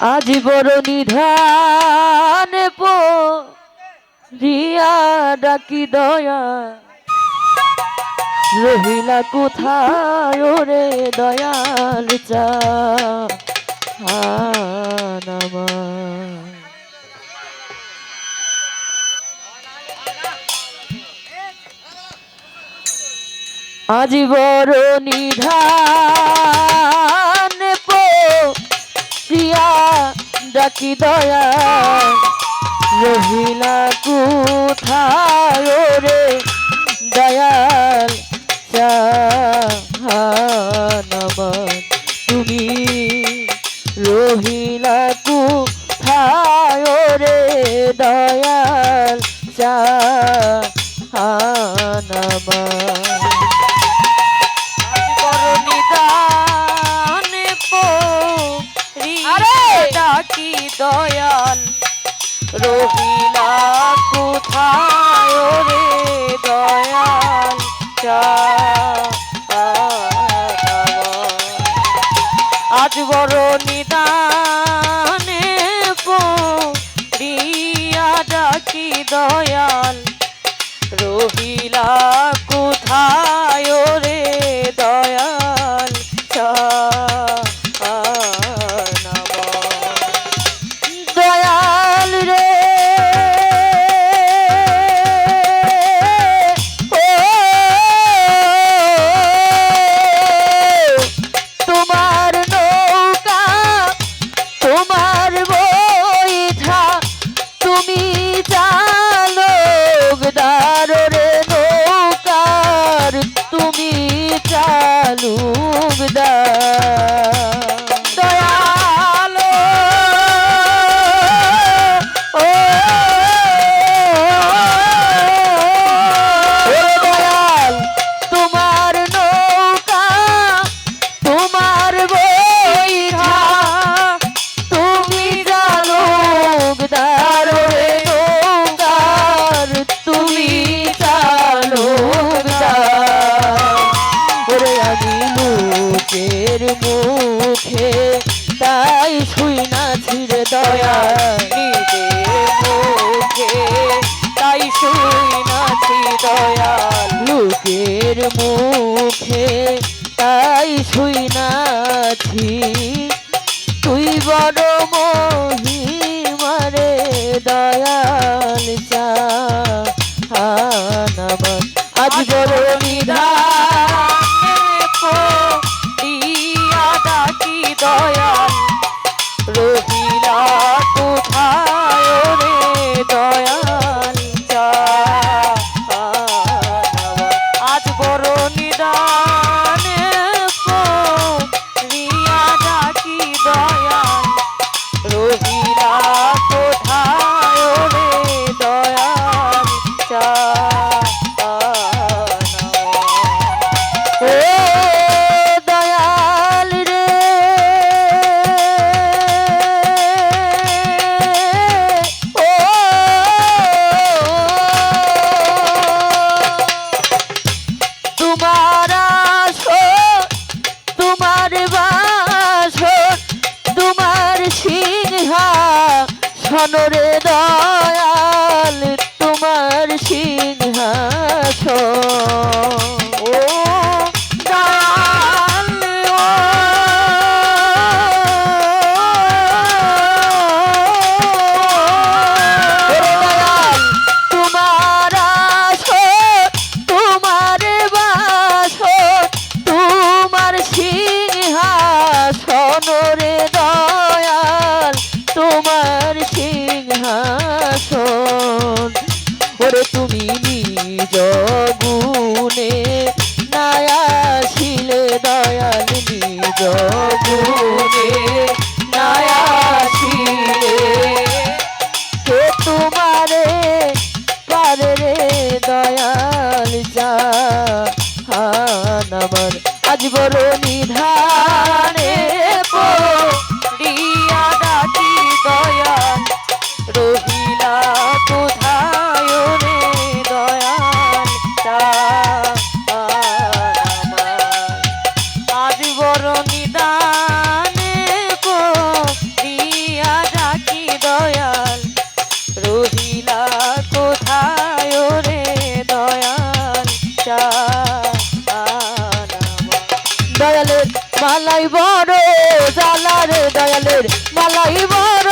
আজ বড় নিধান ডাকি দয়া। রহিলা কোথায় রে দয়াল চা আজ বড় নিধান ডাকি দয়া রহিলা কোথায় রে দয়াল? চাহানামান তুমি রহিলা কোথায় রে দয়াল? চা চাহানামান ডাকি দয়াল। রহিলা কোথায় রে দয়াল? আজ বড় নিদানে প্রিয়া ডাকি দয়াল। রহিলা কোথায় রে চালক দার নৌকার তুমি চালুক দয়াল তাই শুই না ছিড়ে দয়া তাই শুই নাছি দয়াল লোকের মুখে। তাই শুই নাছি তুই বড় মহিমারে দয়াল চা। আজ বড় রহিলা সনরে yo. রহিলা কোথায় রে দয়াল চা দয়ালের মালাই বড় জালার দয়ালের মালাই বড়।